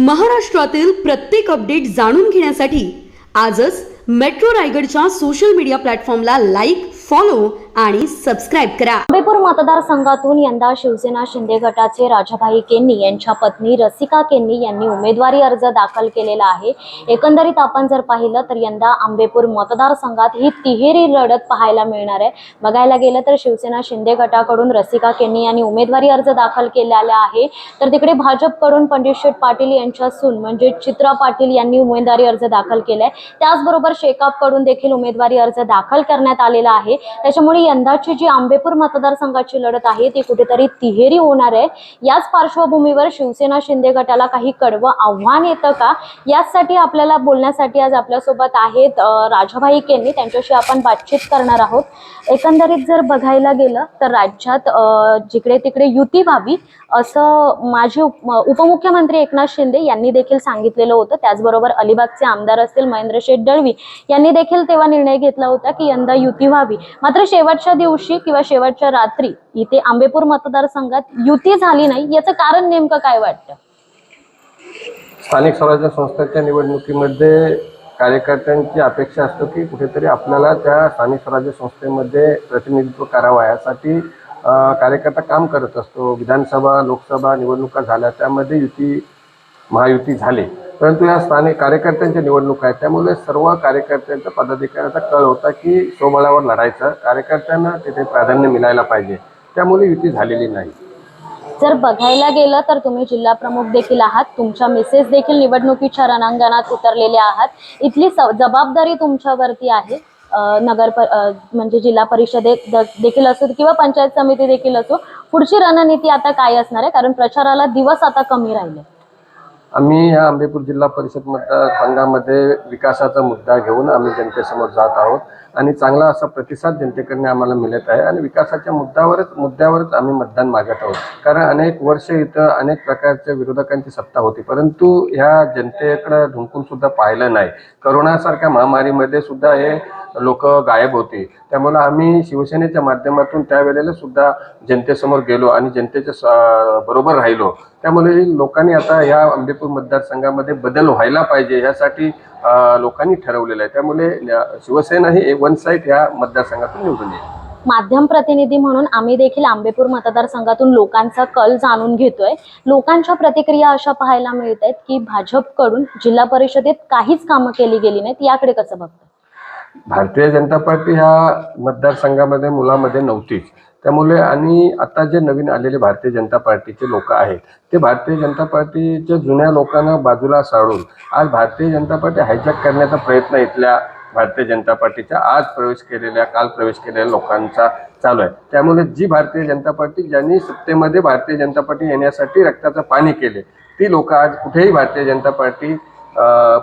महाराष्ट्रातील प्रत्येक अपडेट जाणून घेण्यासाठी आजच मेट्रो रायगडच्या सोशल मीडिया प्लॅटफॉर्मला लाईक फॉलो आणि सबस्क्राईब करा. आंबेपूर मतदारसंघातून यंदा शिवसेना शिंदे गटाचे राजाभाई केन्नी यांच्या पत्नी रसिका केनी यांनी उमेदवारी अर्ज दाखल केलेला आहे. एकंदरीत आपण जर पाहिलं तर यंदा आंबेपूर मतदारसंघात ही तिहेरी लढत पाहायला मिळणार आहे. बघायला गेलं तर शिवसेना शिंदे गटाकडून रसिका केनी यांनी उमेदवारी अर्ज दाखल केलेला आहे. तर तिकडे भाजपकडून पंडित शेठ पाटील यांच्या सून म्हणजे चित्रा पाटील यांनी उमेदवारी अर्ज दाखल केलाय. त्याचबरोबर शेकापकडून देखील उमेदवारी अर्ज दाखल करण्यात आलेला आहे. त्याच्यामुळे यंदाची जी आंबेपूर मतदारसंघाची लढत आहे ती कुठेतरी तिहेरी होणार आहे. याच पार्श्वभूमीवर शिवसेना शिंदे गटाला काही कडवं आव्हान येतं का? याचसाठी आपल्याला बोलण्यासाठी आज आपल्यासोबत आहेत राजाभाई केन्नी त्यांच्याशी आपण बातचीत करणार आहोत. एकंदरीत जर बघायला गेलं तर राज्यात जिकडे तिकडे युती व्हावी असं माजी उपमुख्यमंत्री एकनाथ शिंदे यांनी देखील सांगितलेलं होतं. त्याचबरोबर अलिबागचे आमदार असतील महेंद्र शेठ दळवी यांनी देखील तेव्हा निर्णय घेतला होता की यंदा युती व्हावी. मात्र शेवटच्या दिवशी किंवा शेवटच्या रात्री इथे आंबेपूर मतदारसंघात युती झाली नाही याचं कारण नेमकं काय वाटतं? स्थानिक स्वराज्य संस्थेच्या निवडणुकीमध्ये कार्यकर्त्यांची अपेक्षा असतो की कुठेतरी आपल्याला त्या स्थानिक स्वराज्य संस्थेमध्ये प्रतिनिधित्व करावं यासाठी कार्यकर्ता काम करत असतो. विधानसभा लोकसभा निवडणुका झाल्या त्यामध्ये युती महायुती झाली. परंतु या स्थानिक कार्यकर्त्यांच्या निवडणूक आहेत. त्यामुळे सर्व कार्यकर्त्यांचा पदाधिकाऱ्याचा कळ होता की स्वबळावर लढायचं. कार्यकर्त्यांना तिथे प्राधान्य मिळायला पाहिजे. त्यामुळे युती झालेली नाही. जर बघायला गेलं तर तुम्ही जिल्हा प्रमुख देखील आहात. तुमच्या मिसेस देखील निवडणुकीच्या रणांगणात उतरलेल्या आहात. इथली स- जबाबदारी तुमच्यावरती आहे. नगर म्हणजे जिल्हा परिषदेत द- देखील असो किंवा पंचायत समिती देखील असो. पुढची रणनीती आता काय असणार आहे? कारण प्रचाराला दिवस आता कमी राहिले. आम्ही या आंबेपूर जिल्हा परिषद मतदारसंघामध्ये विकासाचा मुद्दा घेऊन आम्ही जनतेसमोर जात आहोत. आणि चांगला असा प्रतिसाद जनतेकडनं आम्हाला मिळत आहे आणि विकासाच्या मुद्द्यावरच मुद्द्यावरच आम्ही मतदान मागत आहोत. कारण अनेक वर्ष इथं अनेक प्रकारच्या विरोधकांची सत्ता होती. परंतु ह्या जनतेकडं धुंकून सुद्धा पाहिलं नाही. करोनासारख्या महामारीमध्ये सुद्धा हे लोक गायब होते. त्यामुळे आम्ही शिवसेनेच्या माध्यमातून त्यावेळेला सुद्धा जनतेसमोर गेलो आणि जनतेच्या स- बरोबर राहिलो. त्यामुळे लोकांनी आता ह्या आंबेपूर मतदारसंघामध्ये बदल व्हायला पाहिजे यासाठी लोकांनी ठरवलेलं आहे. त्यामुळे शिवसेना ही वन साईड ह्या मतदारसंघातून निवडून येईल. माध्यम प्रतिनिधी म्हणून आम्ही देखील आंबेपूर मतदारसंघातून लोकांचा कल जाणून घेतोय. लोकांच्या प्रतिक्रिया अशा पाहायला मिळत आहेत की भाजपकडून जिल्हा परिषदेत काहीच कामं केली गेली नाहीत. याकडे कसं बघतो भारतीय जनता पार्टी ह्या मतदारसंघामध्ये मुलामध्ये नव्हतीच. त्यामुळे आणि आता जे नवीन आलेले भारतीय जनता पार्टीचे लोक आहेत ते भारतीय जनता पार्टीच्या जुन्या लोकांना बाजूला साळून आज भारतीय जनता पार्टी हायजॅक करण्याचा प्रयत्न इथल्या भारतीय जनता पार्टीच्या आज प्रवेश केलेल्या काल प्रवेश केलेल्या लोकांचा चालू आहे. त्यामुळे जी भारतीय जनता पार्टी ज्यांनी सत्तेमध्ये भारतीय जनता पार्टी येण्यासाठी रक्ताचं पाणी केले ती लोक आज कुठेही भारतीय जनता पार्टी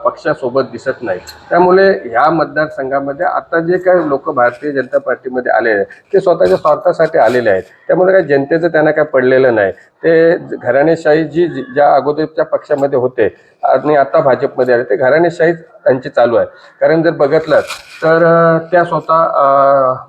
पक्षासोबत दिसत नाही. त्यामुळे ह्या मतदारसंघामध्ये आता जे काही लोक भारतीय जनता पार्टीमध्ये आले आहेत ते स्वतःच्या स्वार्थासाठी आलेले आहेत. त्यामुळे काही जनतेचं त्यांना काय पडलेलं नाही. ते घराणेशाही जी ज्या अगोदरच्या पक्षामध्ये होते आणि आता भाजपमध्ये आले ते घराणेशाही त्यांची चालू आहे. कारण जर बघितलं तर त्या स्वतः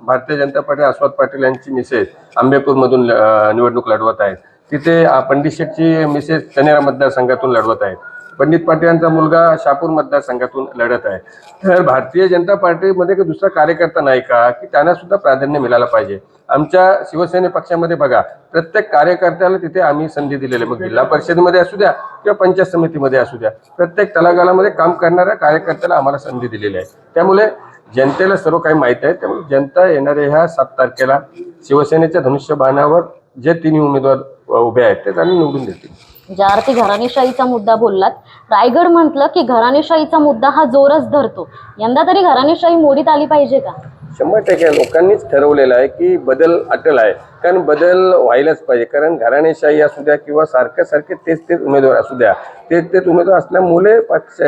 भारतीय जनता पार्टी आस्वाद पाटील यांची मिसेस आंबेपूरमधून निवडणूक लढवत आहेत. तिथे पंडित शेठची मिसेस चनेरा मतदारसंघातून लढवत आहेत. पंडित पाटील यांचा मुलगा शापूर मतदारसंघातून लढत आहे. तर भारतीय जनता पार्टीमध्ये का दुसरा कार्यकर्ता नाही का? की त्यांना सुद्धा प्राधान्य मिळालं पाहिजे. आमच्या शिवसेने पक्षामध्ये बघा प्रत्येक कार्यकर्त्याला तिथे आम्ही संधी दिलेली आहे. मग जिल्हा परिषदेमध्ये असू द्या किंवा पंचायत समितीमध्ये असू द्या प्रत्येक तलागालामध्ये काम करणाऱ्या कार्यकर्त्याला आम्हाला संधी दिलेली आहे. त्यामुळे जनतेला सर्व काही माहीत आहे. त्यामुळे जनता येणाऱ्या ह्या सात तारखेला शिवसेनेच्या धनुष्यबाणावर जे तिन्ही उमेदवार उभे आहेत ते त्यांनी निवडून देतील. ज्या घराणेशाहीचा मुद्दा बोललात रायगड म्हटलं की घराणेशाहीचा मुद्दा हा जोरच धरतो. यंदा तरी घराणेशाही मोडीत आली पाहिजे का? शंभर टक्के लोकांनीच ठरवलेलं आहे की बदल अटल आहे. कारण बदल व्हायलाच पाहिजे. कारण घराणेशाही असू द्या किंवा सारखं सारखे तेच तेच उमेदवार असू द्या. तेच तेच उमेदवार असल्यामुळे पक्ष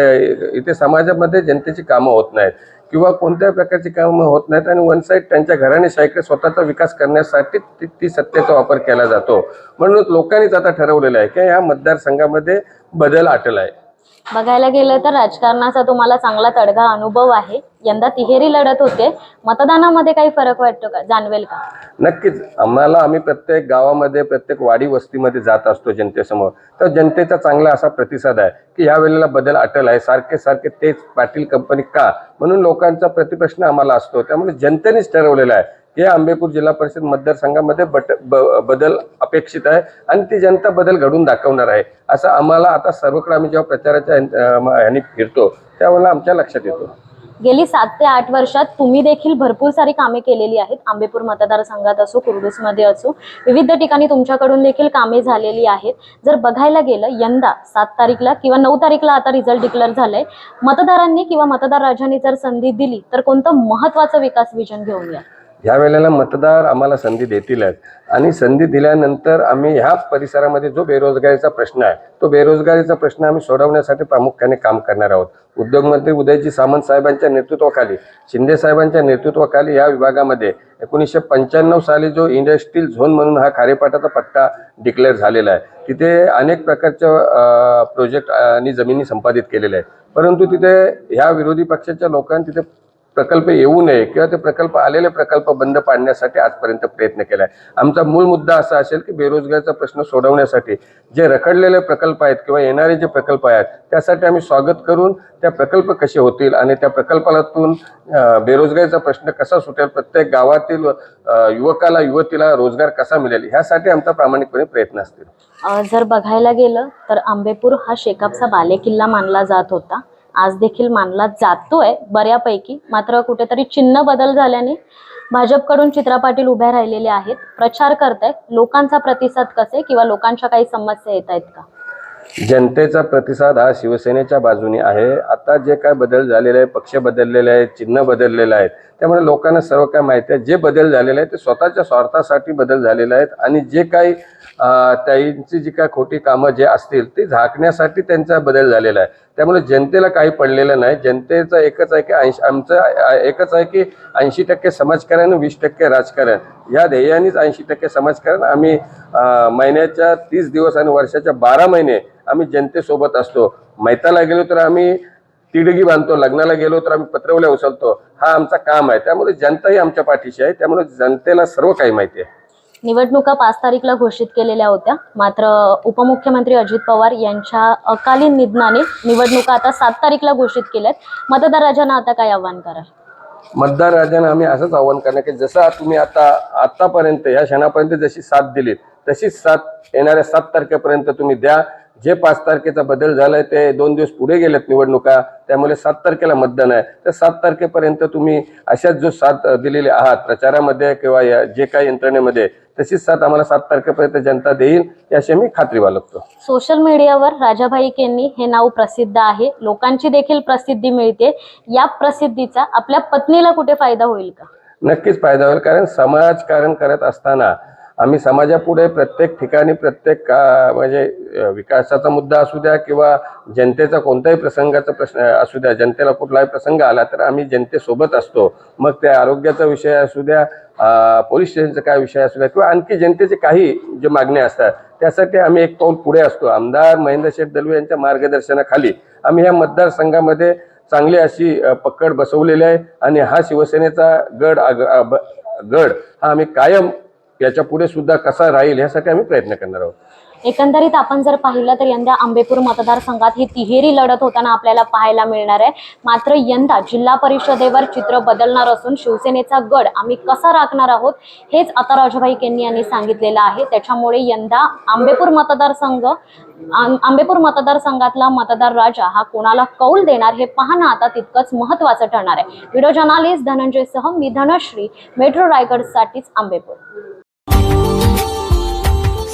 इथे समाजामध्ये जनतेची कामं होत नाहीत. किंवा कोणत्याही प्रकारची कामं होत नाहीत आणि वन साईड त्यांच्या घराणेशाहीकडे स्वतःचा विकास करण्यासाठी ती ती सत्तेचा वापर केला जातो. म्हणून लोकांनीच आता ठरवलेलं आहे की या मतदारसंघामध्ये बदल आटला आहे बघायला गेलं तर राजकारणाचा तुम्हाला चांगला तडगा अनुभव आहे. यंदा तिहेरी लढत होते. मतदानामध्ये काही फरक वाटतो का? जाणवेल का? नक्कीच. आम्हाला आम्ही प्रत्येक गावामध्ये प्रत्येक वाडी वस्तीमध्ये जात असतो जनतेसमोर. तर जनतेचा चांगला असा प्रतिसाद आहे की या वेळेला बदल अटल आहे. सारखे सारखे तेच पाटील कंपनी का? म्हणून लोकांचा प्रतिप्रश्न आम्हाला असतो. त्यामुळे जनतेनेच ठरवलेला आहे. हे आंबेपूर जिल्हा परिषद मतदारसंघामध्ये बट बदल अपेक्षित आहे आणि ती जनता बदल घडून दाखवणार आहे. असं आम्हाला आता सर्वकडे आम्ही जेव्हा प्रचाराच्या ह्यानी फिरतो त्यावेळेला आमच्या लक्षात येतो. गेली सात ते आठ वर्षात तुम्ही देखील भरपूर सारी कामे केलेली आहेत. आंबेपूर मतदारसंघात असो कुर्डूसमध्ये असो विविध ठिकाणी तुमच्याकडून देखील कामे झालेली आहेत. जर बघायला गेलं यंदा सात तारीखला किंवा नऊ तारीखला आता रिझल्ट डिक्लेअर झालाय. मतदारांनी किंवा मतदार राजांनी जर संधी दिली तर कोणतं महत्वाचं विकास विजन घेऊन या? ह्या वेळेला मतदार आम्हाला संधी देतीलच. आणि संधी दिल्यानंतर आम्ही ह्या परिसरामध्ये जो बेरोजगारीचा प्रश्न आहे तो बेरोजगारीचा प्रश्न आम्ही सोडवण्यासाठी प्रामुख्याने काम करणार आहोत. उद्योगमंत्री उदयजी सामंत साहेबांच्या नेतृत्वाखाली शिंदे साहेबांच्या नेतृत्वाखाली या विभागामध्ये एकोणीसशे पंच्याण्णव साली जो इंडस्ट्रियल झोन म्हणून हा खारेपाटाचा पट्टा डिक्लेअर झालेला आहे. तिथे अनेक प्रकारच्या प्रोजेक्ट आणि जमिनी संपादित केलेल्या आहेत. परंतु तिथे ह्या विरोधी पक्षाच्या लोकांनी तिथे प्रकल्प येऊ नये किंवा ते प्रकल्प आलेले प्रकल्प बंद पाडण्यासाठी आजपर्यंत प्रयत्न केला आहे आमचा मूळ मुद्दा असा असेल की बेरोजगारीचा प्रश्न सोडवण्यासाठी जे रखडलेले प्रकल्प आहेत किंवा येणारे जे प्रकल्प आहेत त्यासाठी आम्ही स्वागत करून त्या प्रकल्प कसे होतील आणि त्या प्रकल्पातून बेरोजगारीचा प्रश्न कसा सुटेल प्रत्येक गावातील युवकाला युवतीला रोजगार कसा मिळेल ह्यासाठी आमचा प्रामाणिकपणे प्रयत्न असतील. जर बघायला गेलं तर आंबेपूर हा शेकापचा बालेकिल्ला मानला जात होता. आज देखील मानला जातोय बऱ्यापैकी. मात्र कुठेतरी चिन्ह बदल झाल्याने भाजपकडून चित्रा पाटील उभ्या राहिलेले आहेत. प्रचार करतायत. लोकांचा प्रतिसाद कसे किंवा लोकांच्या काही समस्या येत आहेत का? जनतेचा प्रतिसाद हा शिवसेनेच्या बाजूने आहे. आता जे काय बदल झालेले आहे पक्ष बदललेले आहेत चिन्ह बदललेले आहेत त्यामुळे लोकांना सर्व काय माहिती आहे. जे बदल झालेले आहेत ते स्वतःच्या स्वार्थासाठी बदल झालेले आहेत. आणि जे काही त्यांची जी काय खोटी कामं जे असतील ते झाकण्यासाठी त्यांचा बदल झालेला आहे. त्यामुळे जनतेला काही पडलेलं नाही. जनतेचं एकच आहे की ऐंशी आमचं एकच आहे की ऐंशी टक्के समाजकारण वीस टक्के राजकारण. या ध्येयानेच ऐंशी टक्के समाजकारण आम्ही महिन्याच्या तीस दिवस आणि वर्षाच्या बारा महिने आम्ही जनतेसोबत असतो. मैताला गेलो तर आम्ही तिडगी बांधतो लग्नाला गेलो तर आम्ही पत्रवल्या उचलतो. हा आमचा काम आहे. त्यामुळे जनताही आमच्या पाठीशी आहे. त्यामुळे जनतेला सर्व काही माहिती आहे. निवडणुका पाच तारीखला घोषित केलेल्या होत्या. मात्र उपमुख्यमंत्री अजित पवार यांच्या अकालीन निधनाने निवडणुका आता सात तारीखला घोषित केल्यात. मतदार राजांना आता काय आव्हान कराल? मतदार राजांना आम्ही असंच आव्हान करणार की जसं तुम्ही आता आतापर्यंत या क्षणापर्यंत जशी साथ दिलीत तशीच साथ येणाऱ्या सात तारखेपर्यंत तुम्ही द्या. जे पाच तारखेचा बदल झालाय ते दोन दिवस पुढे गेलेत निवडणुका. त्यामुळे सात तारखेला मतदान आहे. तर सात तारखेपर्यंत तुम्ही अशाच जो साथ दिलेले आहात प्रचारामध्ये किंवा या जे काही यंत्रणेमध्ये तशीच साथ आम्हाला सात तारखेपर्यंत जनता देईल याची मी खात्री बाळगतो. सोशल मीडियावर राजाभाई केन्नी हे नाव प्रसिद्ध आहे. लोकांची देखील प्रसिद्धी मिळते. या प्रसिद्धीचा आपल्या पत्नीला कुठे फायदा होईल का? नक्कीच फायदा होईल कारण समाजकारण करत असताना आम्ही समाजापुढे प्रत्येक ठिकाणी प्रत्येक का म्हणजे विकासाचा मुद्दा असू द्या किंवा जनतेचा कोणताही प्रसंगाचा प्रश्न असू द्या जनतेला कुठलाही प्रसंग आला तर आम्ही जनतेसोबत असतो. मग त्या आरोग्याचा विषय असू द्या पोलीस स्टेशनचा काय विषय असू द्या किंवा आणखी जनतेचे काही जे मागण्या असतात त्यासाठी आम्ही एक पाऊल पुढे असतो. आमदार महेंद्र शेठ दलवे यांच्या मार्गदर्शनाखाली आम्ही या मतदारसंघामध्ये चांगली अशी पकड बसवलेली आहे आणि हा शिवसेनेचा गड आग- ब- गड हा आम्ही कायम याच्यापुढे सुद्धा कसा राहील यासाठी आम्ही प्रयत्न करणार आहोत. एकंदरीत आपण जर पाहिलं तर यंदा आंबेपूर मतदारसंघात ही तिहेरी लढत होताना आपल्याला पाहायला मिळणार आहे. मात्र यंदा जिल्हा परिषदेवर चित्र बदलणार असून शिवसेनेचा गड आम्ही कसा राखणार आहोत हेच आता राजभाई केंनी यांनी सांगितलेलं आहे. त्याच्यामुळे यंदा आंबेपूर मतदारसंघ आंबेपूर मतदारसंघातला मतदार राजा हा कोणाला कौल देणार हे पाहणं आता तितकंच महत्वाचं ठरणार आहे. व्हिडिओ जर्नालिस्ट धनंजयसह मी धनश्री मेट्रो रायगडसाठीच Ambepur.